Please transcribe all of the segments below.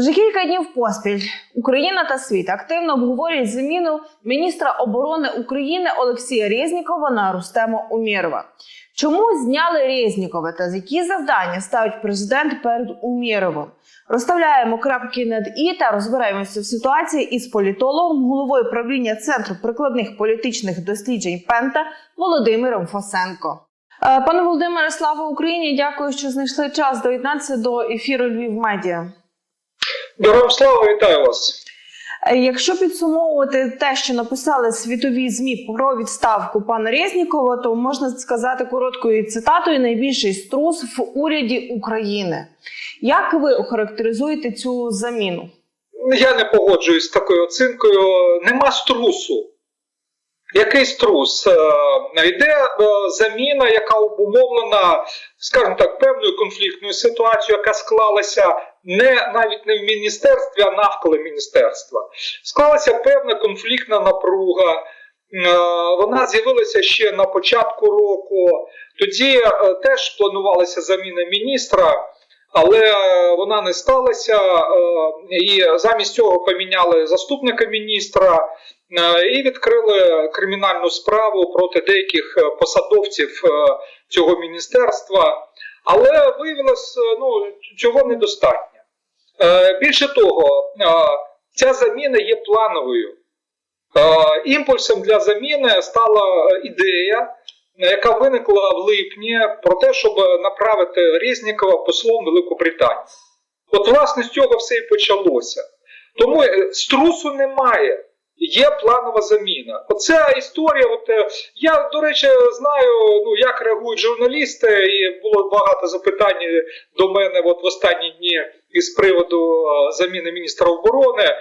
Вже кілька днів поспіль Україна та світ активно обговорюють заміну міністра оборони України Олексія Резнікова на Рустема Умєрова. Чому зняли Резнікова та які завдання ставить президент перед Умєровим? Розставляємо крапки над і та розбираємося в ситуації із політологом, головою правління Центру прикладних політичних досліджень Пента Володимиром Фосенко. Е, Пане Володимире, слава Україні! Дякую, що знайшли час доєднатися до ефіру Львів Медіа. Героям слава, вітаю вас. Е, Якщо підсумовувати те, що написали світові змі про відставку пана Резнікова, то можна сказати короткою цитатою найбільший струс в уряді України. Як ви охарактеризуєте цю заміну? Я не погоджуюсь з такою оцінкою. Нема струсу. Який струс? Е, Йде е, заміна, яка обумовлена, скажімо так, певною конфліктною ситуацією, яка склалася не навіть не в міністерстві, а навколо міністерства. Склалася певна конфліктна напруга. Е, Вона з'явилася ще на початку року. Тоді теж планувалася заміна міністра. Але вона не сталася, і замість цього поміняли заступника міністра і відкрили кримінальну справу проти деяких е, посадовців е, цього міністерства. Але виявилось, е, ну цього недостатньо. Е, Більше того, е, ця заміна є плановою. Е, Імпульсом для заміни стала е, ідея, яка виникла в липні, про те, щоб направити Резнікова послом в Велику Британію. От, власне, з цього все і почалося. Тому е, струсу немає. Є планова заміна. Оця історія, от е, я, до речі, знаю, ну як реагують журналісти, і було багато запитань до мене от в останні дні із приводу е, заміни міністра оборони. Е,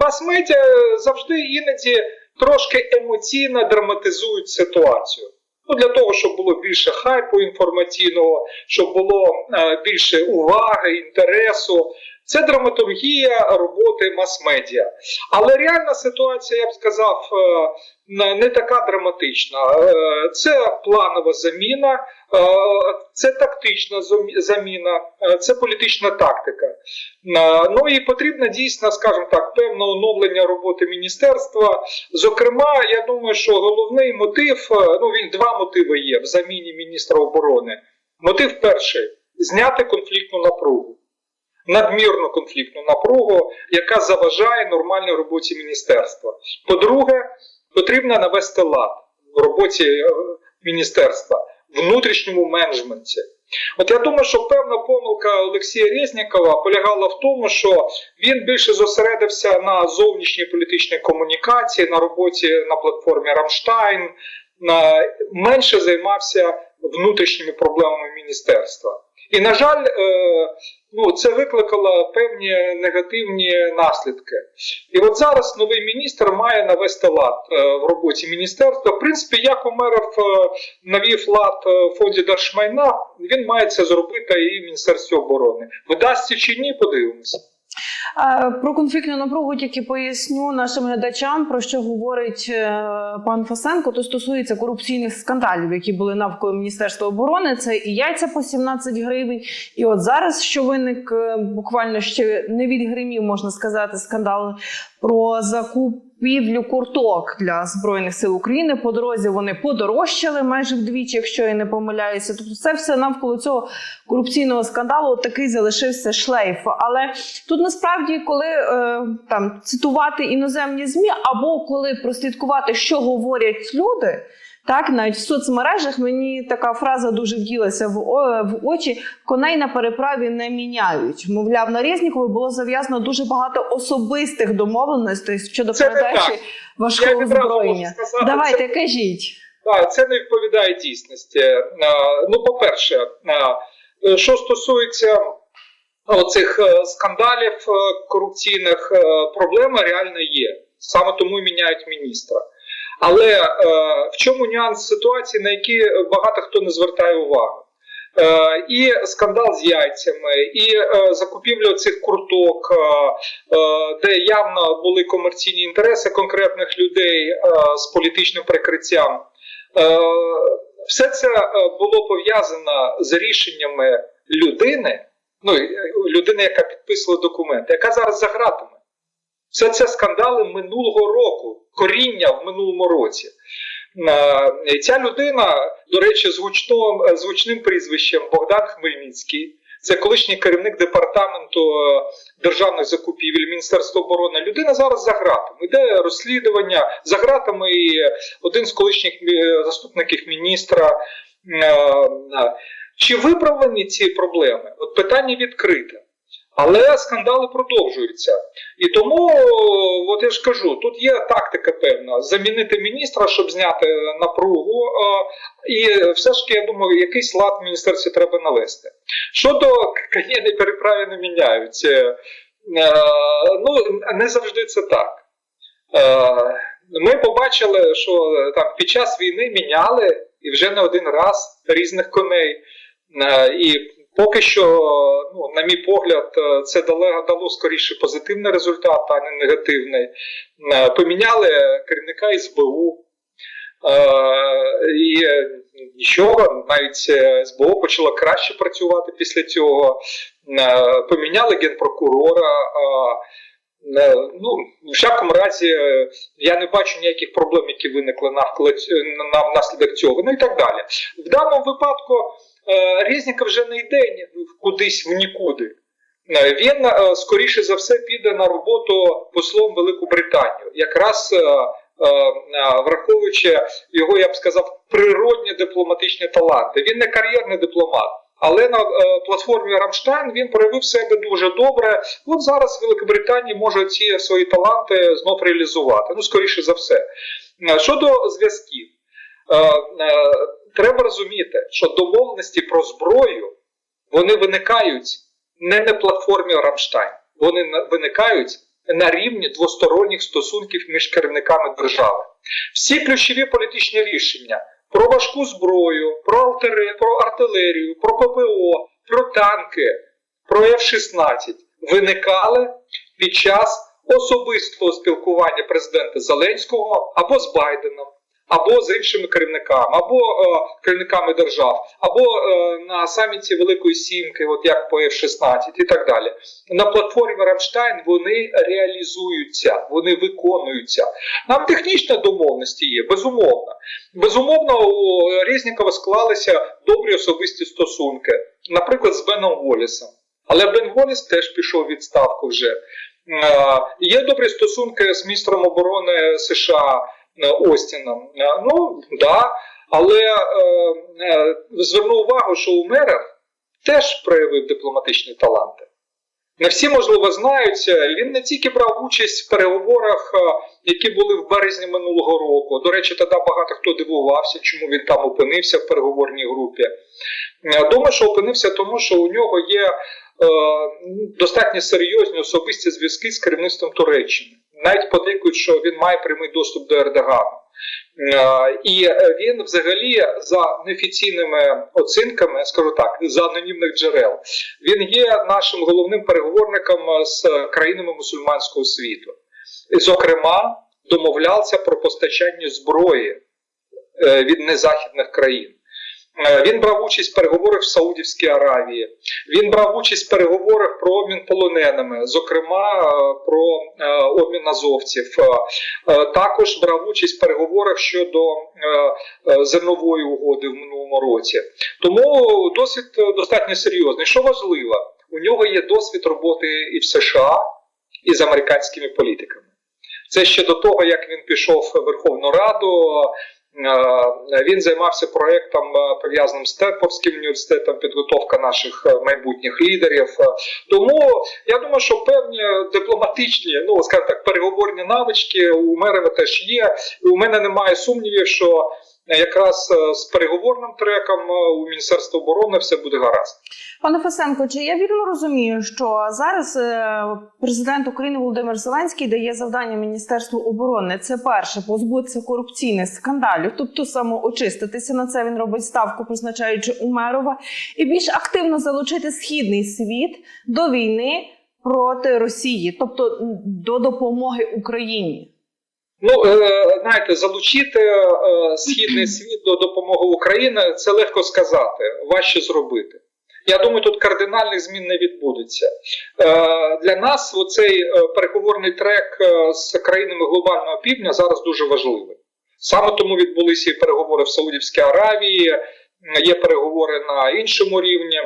Мас-медіа завжди іноді трошки емоційно драматизують ситуацію. Ну, для того, щоб було більше хайпу інформаційного, щоб було більше уваги, інтересу. Це драматургія роботи мас-медіа. Але реальна ситуація, я б сказав, е, не- така драматична. Е, Це планова заміна, е, це тактична заміна, це політична тактика. Ну і потрібно дійсно, скажімо так, певне оновлення роботи міністерства. Зокрема, я думаю, що головний мотив, ну він два мотиви є в заміні міністра оборони. Мотив перший зняти конфліктну напругу надмірну конфліктну напругу, яка заважає нормальній роботі міністерства. По-друге, потрібно навести лад в роботі е, міністерства, внутрішньому менеджменті. От я думаю, що певна помилка Олексія Резнікова полягала в тому, що він більше зосередився на зовнішній політичній комунікації, на роботі на платформі Рамштайн, на менше займався внутрішніми проблемами міністерства. І, на жаль, е, ну, це викликало певні негативні наслідки. І от зараз новий міністр має навести лад е, в роботі міністерства. В принципі, як Умеров е, навів лад е, в фонді держмайна, він має це зробити і в Міністерстві оборони. Вдасться чи ні, подивимося. Про конфліктну напругу тільки поясню нашим глядачам, про що говорить е, пан Фасенко. То стосується корупційних скандалів, які були навколо Міністерства оборони. Це і яйця по 17 гривень. І от зараз, що виник е, буквально ще не від гримів, можна сказати, скандал про закупівлю курток для збройних сил України. По дорозі вони подорожчали майже вдвічі, якщо я не помиляюся. Тобто, це все навколо цього корупційного скандалу такий залишився шлейф. Але тут насправді, коли е, там цитувати іноземні змі, або коли прослідкувати, що говорять люди. Так, навіть в соцмережах мені така фраза дуже вділася в, о- в очі: коней на переправі не міняють. Мовляв, на Резнікові було зав'язано дуже багато особистих домовленостей щодо Це передачі важкого зброєння. Давайте це- кажіть. Так, це не відповідає дійсності. Ну, по-перше, е, що стосується оцих е, скандалів е, корупційних, е, проблема реально є. Саме тому і міняють міністра. Але е, в чому нюанс ситуації, на які багато хто не звертає увагу? Е, і скандал з яйцями, і е, закупівля цих курток, е, е, де явно були комерційні інтереси конкретних людей е, з політичним прикриттям. Е, все це е, було пов'язано з рішеннями людини, Ну, людина, яка підписувала документи, яка зараз за ґратами. Все це скандали минулого року, коріння в минулому році. Е, Ця людина, до речі, з гучним, з прізвищем Богдан Хмельницький. Це колишній керівник департаменту е, державних закупівель Міністерства оборони. Людина зараз за ґратами. Йде розслідування за ґратами і один з колишніх е, заступників міністра. Е, е, Чи виправлені ці проблеми? От питання відкрите. Але скандали продовжуються. І тому, от я ж кажу, тут є тактика певна: замінити міністра, щоб зняти напругу. е, І все ж таки, я думаю, якийсь лад в міністерстві треба навести. Щодо країни переправи не міняються, е, ну не завжди це так. Е, Ми побачили, що там під час війни міняли і вже не один раз різних коней. Е, І поки що, ну, на мій погляд, е, це дало, скоріше позитивний результат, а не негативний. Е, Поміняли керівника СБУ. Е, І нічого, навіть СБУ почало краще працювати після цього. Поміняли генпрокурора. Ну, в всякому разі, я не бачу ніяких проблем, які виникли навколо внаслідок цього. Ну і так далі. В даному випадку е, вже не йде кудись в нікуди. Е, Він е, скоріше за все піде на роботу послом Велику Британію, якраз враховуючи його, я б сказав, природні дипломатичні таланти. Він не кар'єрний дипломат. Але на платформі Рамштайн він проявив себе дуже добре. От зараз Великобританія може ці свої таланти знов реалізувати. Ну, скоріше за все. Щодо зв'язків, треба розуміти, що домовленості про зброю вони виникають не на платформі Рамштайн, вони виникають на рівні двосторонніх стосунків між керівниками держави. Всі ключові політичні рішення про важку зброю, про, артиле- про артилерію, про ППО, про танки, про F-16 виникали під час особистого спілкування президента Зеленського або з Байденом, або з іншими керівниками, або е, керівниками держав, або е, на саміті Великої Сімки, от як по F-16 і так далі. На платформі Рамштайн вони реалізуються, вони виконуються. Нам технічні домовленості є, безумовно. Безумовно, у Резнікова склалися добрі особисті стосунки, наприклад, з Беном Волісом. Але Бен Воліс теж пішов у відставку вже. Е, Є добрі стосунки з міністром оборони США Остіном. Е, Ну, да. Але е, е, зверну увагу, що у мерів теж проявив дипломатичні таланти. Не всі, можливо, знають, е, він не тільки брав участь в переговорах, е, які були в березні минулого року. До речі, тоді багато хто дивувався, чому він там опинився в переговорній групі. Е, Думаю, що опинився тому, що у нього є е, достатньо серйозні особисті зв'язки з керівництвом Туреччини. Навіть подейкують, що він має прямий доступ до Ердогану. Е, І він взагалі за неофіційними оцінками, скажу так, за анонімних джерел, він є нашим головним переговорником з країнами мусульманського світу. І, зокрема, домовлявся про постачання зброї е, від незахідних країн. Е, Він брав участь в переговорах в Саудівській Аравії. Він брав участь в переговорах про обмін полоненими, зокрема е, про е, обмін азовців. Також брав участь в переговорах щодо зернової угоди в минулому році. Тому досвід достатньо серйозний. Що важливо, у нього є досвід роботи і в США, і з американськими політиками. Це ще до того, як він пішов в Верховну Раду. Е, Він займався проєктом е, пов'язаним з Стенфордським університетом, підготовка наших е, майбутніх лідерів. Тому я думаю, що певні дипломатичні, ну скажімо так, переговорні навички у Мерева теж є. У мене немає сумнівів, що якраз е, з переговорним треком е, у Міністерства оборони все буде гаразд. Пане Фесенко, чи я вірно розумію, що зараз е, президент України Володимир Зеленський дає завдання Міністерству оборони? Це перше позбутися корупційних скандалів, тобто самоочиститися на це він робить ставку, призначаючи Умерова, і більш активно залучити східний світ до війни проти Росії, тобто до допомоги Україні. Ну, е, знаєте, залучити е, східний світ до допомоги Україні це легко сказати, важче зробити. Я думаю, тут кардинальних змін не відбудеться. Е, Для нас оцей переговорний трек з країнами глобального півдня зараз дуже важливий. Саме тому відбулися і переговори в Саудівській Аравії, є переговори на іншому рівні.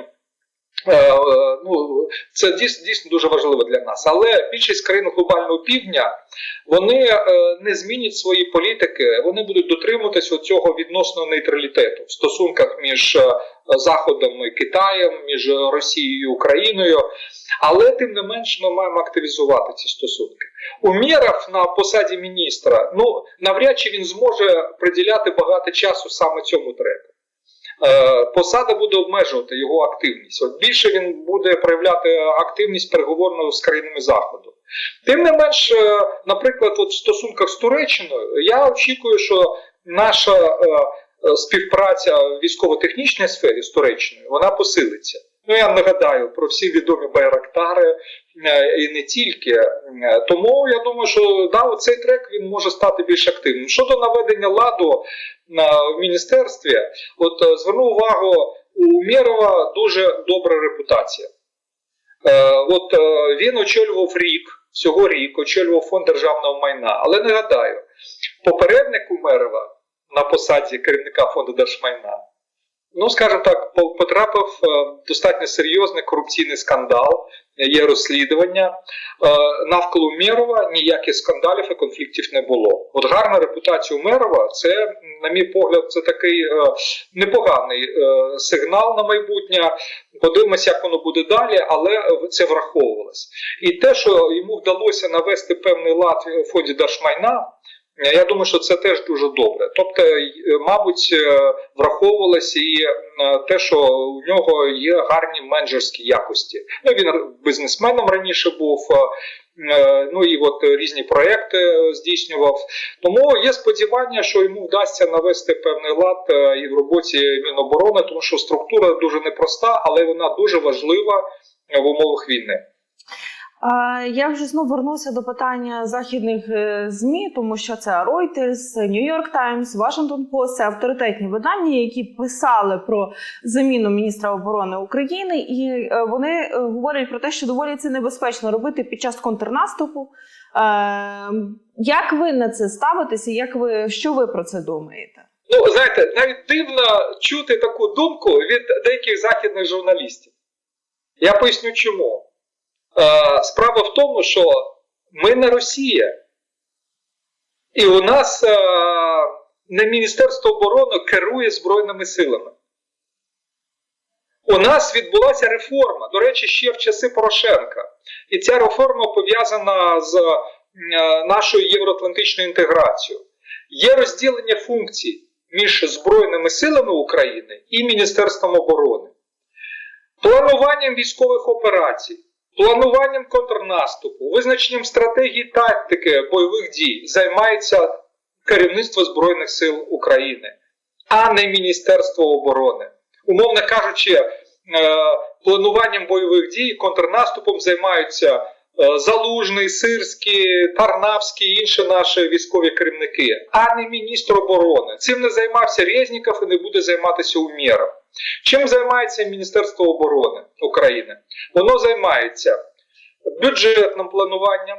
Е, Ну, це дійсно, дійсно дуже важливо для нас. Але більшість країн глобального півдня вони е, не змінять свої політики, вони будуть дотримуватися цього відносного нейтралітету в стосунках між е, Заходом і Китаєм, між Росією і Україною. Але тим не менш ми маємо активізувати ці стосунки. Умєров на посаді міністра, ну навряд чи він зможе приділяти багато часу саме цьому треку. Е, Посада буде обмежувати його активність. От більше він буде проявляти активність переговорну з країнами Заходу. Тим не менш, е, наприклад, от в стосунках з Туреччиною, я очікую, що наша е, співпраця в військово-технічній сфері з Туреччиною вона посилиться. Ну я нагадаю про всі відомі байрактари і не тільки. Е, Тому я думаю, що да, цей трек він може стати більш активним. Щодо наведення ладу в міністерстві, от е, зверну увагу, у Мєрова дуже добра репутація. Е, От е, він очолював рік, всього рік, очолював фонд державного майна. Але нагадаю, попередник у Умерова на посаді керівника фонду держмайна, ну скажімо так, по- потрапив е, достатньо серйозний корупційний скандал, є розслідування. Е, Навколо Умєрова ніяких скандалів і конфліктів не було. От гарна репутація Умерова це, на мій погляд, це такий е, непоганий е, сигнал на майбутнє. Подивимося, як воно буде далі, але е, це враховувалось. І те, що йому вдалося навести певний лад в фонді держмайна. Е, Я думаю, що це теж дуже добре. Тобто, е, мабуть, е, враховувалось і те, що у нього є гарні менеджерські якості. Ну він бізнесменом раніше був. Ну і от різні проекти здійснював. Тому є сподівання, що йому вдасться навести певний лад і в роботі Міноборони, тому що структура дуже непроста, але вона дуже важлива в умовах війни. Я вже знову вернуся до питання західних е, змі, тому що це Reuters, New York Times, Washington Post – це авторитетні видання, які писали про заміну міністра оборони України, і е, вони е, говорять про те, що доволі це небезпечно робити під час контрнаступу. Як ви на це ставитеся? Як ви що ви про це думаєте? Ну, знаєте, навіть дивно чути таку думку від деяких західних журналістів. Я поясню чому. Е, Справа в тому, що ми не Росія. І у нас е, не Міністерство оборони керує Збройними силами. У нас відбулася реформа, до речі, ще в часи Порошенка. І ця реформа пов'язана з е, нашою євроатлантичною інтеграцією. Є розділення функцій між Збройними силами України і Міністерством оборони, плануванням військових операцій, плануванням контрнаступу, визначенням стратегії тактики бойових дій займається керівництво Збройних сил України, а не Міністерство оборони. Умовно кажучи, е, плануванням бойових дій, контрнаступом займаються е, Залужний, Сирський, Тарнавський і інші наші військові керівники, а не міністр оборони. Цим не займався Резніков і не буде займатися Умєров. Чим займається Міністерство оборони України? Воно займається бюджетним плануванням,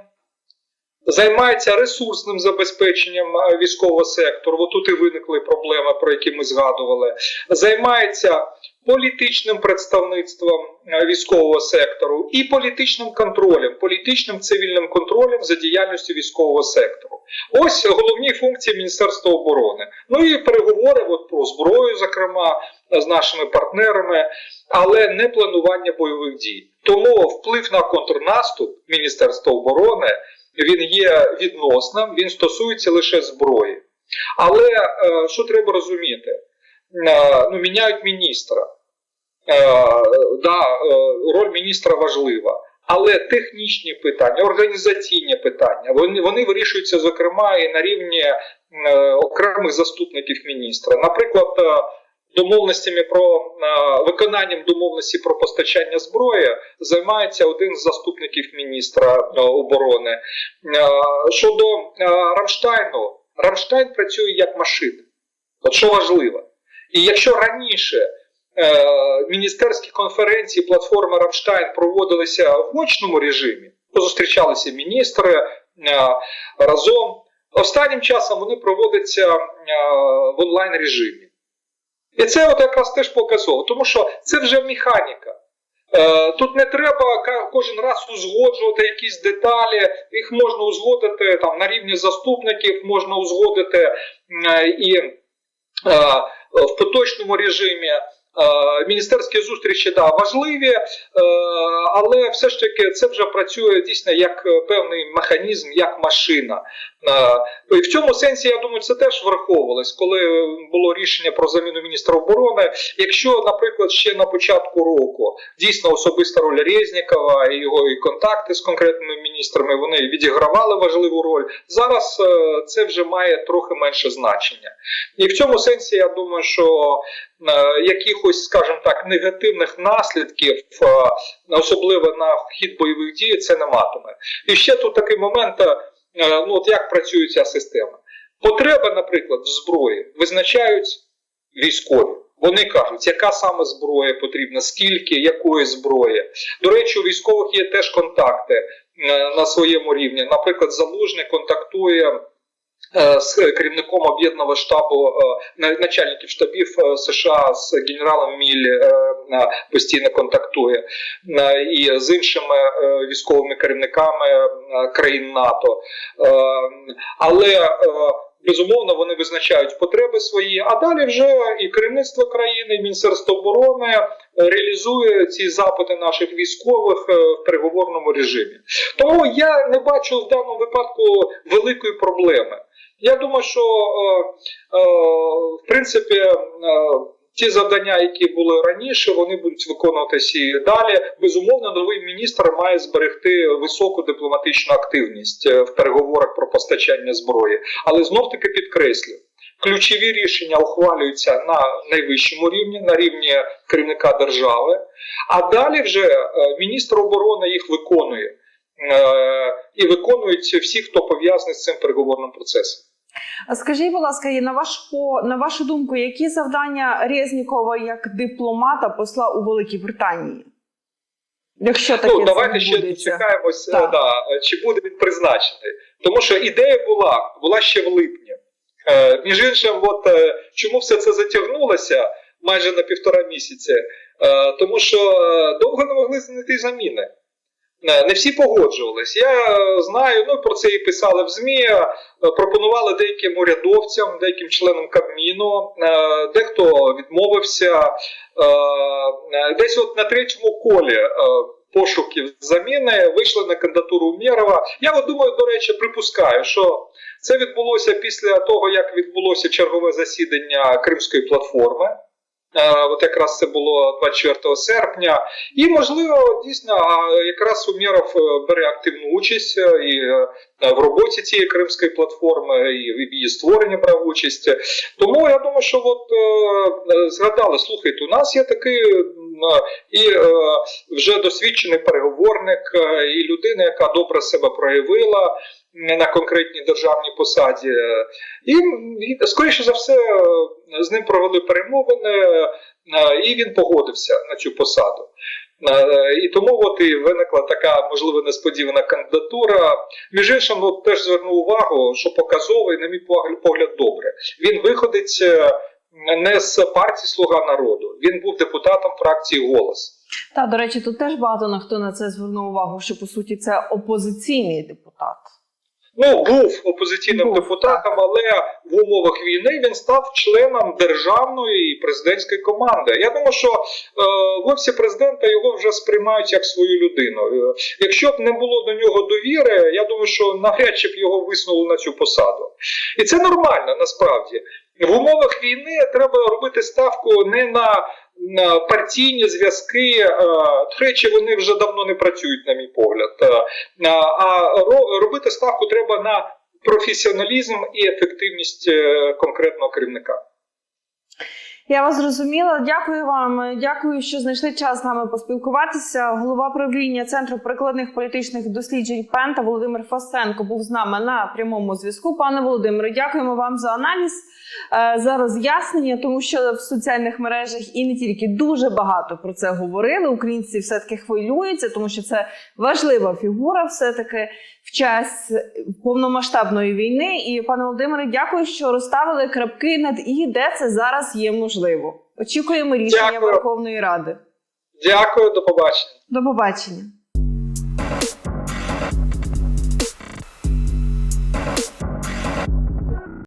займається ресурсним забезпеченням е, військового сектору. От тут і виникли проблеми, про які ми згадували. Займається політичним представництвом е, військового сектору і політичним контролем, політичним цивільним контролем за діяльністю військового сектору. Ось головні функції Міністерства оборони. Ну і переговори от про зброю, зокрема, з нашими партнерами, але не планування бойових дій. Тому вплив на контрнаступ Міністерства оборони він є відносним, він стосується лише зброї. Але е, що треба розуміти? Е, ну, міняють міністра. Е, да, роль міністра важлива. Але технічні питання, організаційні питання, вони, вони вирішуються, зокрема, і на рівні е, окремих заступників міністра. Наприклад, домовленостями про виконанням домовленості про постачання зброї займається один з заступників міністра е, оборони. Е, щодо е, Рамштайну, Рамштайн працює як машина. От що важливо. І якщо раніше міністерські конференції платформи Рамштайн проводилися в очному режимі, зустрічалися міністри разом. Останнім часом вони проводяться в онлайн режимі. І це от якраз теж показово, тому що це вже механіка. Е, Тут не треба кожен раз узгоджувати якісь деталі, їх можна узгодити там на рівні заступників, можна узгодити е, і е, в поточному режимі. Міністерські зустрічі да, важливі, але все ж таки це вже працює дійсно як певний механізм, як машина. Е, І в цьому сенсі, я думаю, це теж враховувалось, коли було рішення про заміну міністра оборони. Якщо, наприклад, ще на початку року дійсно особиста роль Резнікова і його і контакти з конкретними міністрами вони відігравали важливу роль. Зараз е, це вже має трохи менше значення. І в цьому сенсі я думаю, що е, якихось, скажімо так, негативних наслідків, е, особливо на хід бойових дій, це не матиме. І ще тут такий момент. Е, Ну, от як працює ця система? Потреби, наприклад, в зброї визначають військові. Вони кажуть, яка саме зброя потрібна, скільки, якої зброї. До речі, у військових є теж контакти е, на своєму рівні. Наприклад, залужний контактує з керівником об'єднаного штабу е, на- начальників штабів е, США з генералом Міль е, е, постійно контактує е, і з іншими е, військовими керівниками е, країн НАТО. Е, Але е, безумовно вони визначають потреби свої, а далі вже і керівництво країни, і Міністерство оборони е, реалізує ці запити наших військових е, в переговорному режимі. Тому я не бачу в даному випадку великої проблеми. Я думаю, що е, е, в принципі. е, Ті завдання, які були раніше, вони будуть виконуватися і далі. Безумовно, новий міністр має зберегти високу дипломатичну активність в переговорах про постачання зброї. Але знов таки підкреслю, ключові рішення ухвалюються на найвищому рівні, на рівні керівника держави. А далі вже міністр оборони їх виконує і виконують всі, хто пов'язаний з цим переговорним процесом. Скажіть, будь ласка, і на ваш на вашу думку, які завдання Резнікова як дипломата посла у Великій Британії? Якщо таке Ну, давайте ще чекаємось, е, да, чи буде він призначений. Тому що ідея була, була ще в липні. Е, між іншим, от, е, чому все це затягнулося майже на півтора місяці? Е, тому що е, довго не могли знайти заміни. Е, Не всі погоджувались. Я знаю, ну про це і писали в ЗМІ. е, Пропонували деяким урядовцям, деяким членам Кабміну, е, дехто відмовився. Десь от на третьому колі пошуків заміни вийшли на кандидатуру Умєрова. Я от думаю, до речі, припускаю, що це відбулося після того, як відбулося чергове засідання Кримської платформи. Е, От якраз це було 24 серпня, і можливо дійсно якраз Умєров е, бере активну участь е, і в роботі цієї кримської платформи, і в її створенні брав участь. Тому я думаю, що от згадали, слухайте, у нас є такий і вже досвідчений переговорник, і людина, яка добре себе проявила на конкретній державній посаді. І, скоріше за все, з ним провели перемовини, е, і він погодився на цю посаду. Е, І тому от і виникла така можливо несподівана кандидатура. Між іншим, от теж звернув увагу, що показовий, на мій погля- погляд, добре. Він виходить е, не з партії Слуга народу, він був депутатом фракції Голос. Та до речі, тут теж багато на хто на це звернув увагу, що по суті це опозиційний депутат. Ну, був опозиційним Був, депутатом, але в умовах війни він став членом державної президентської команди. Я думаю, що е, в офісі президента його вже сприймають як свою людину. Е, якщо б не було до нього довіри, я думаю, що навряд чи б його висунули на цю посаду. І це нормально насправді. В умовах війни треба робити ставку не на, на партійні зв'язки. Е, до речі, вони вже давно не працюють, на мій погляд. Е, а робити ставку треба на професіоналізм і ефективність е, конкретного керівника. Я вас зрозуміла. Дякую вам. Дякую, що знайшли час з нами поспілкуватися. Голова правління Центру прикладних політичних досліджень Пента Володимир Фасенко був з нами на прямому зв'язку. Пане Володимире, дякуємо вам за аналіз, е, за роз'яснення, тому що в соціальних мережах і не тільки дуже багато про це говорили. Українці все таки хвилюються, тому що це важлива фігура, все таки в час повномасштабної війни. І пане Володимире, дякую, що розставили крапки над і, де це зараз є можливо. Очікуємо рішення Дякую. Верховної Ради. Дякую, до побачення. До побачення.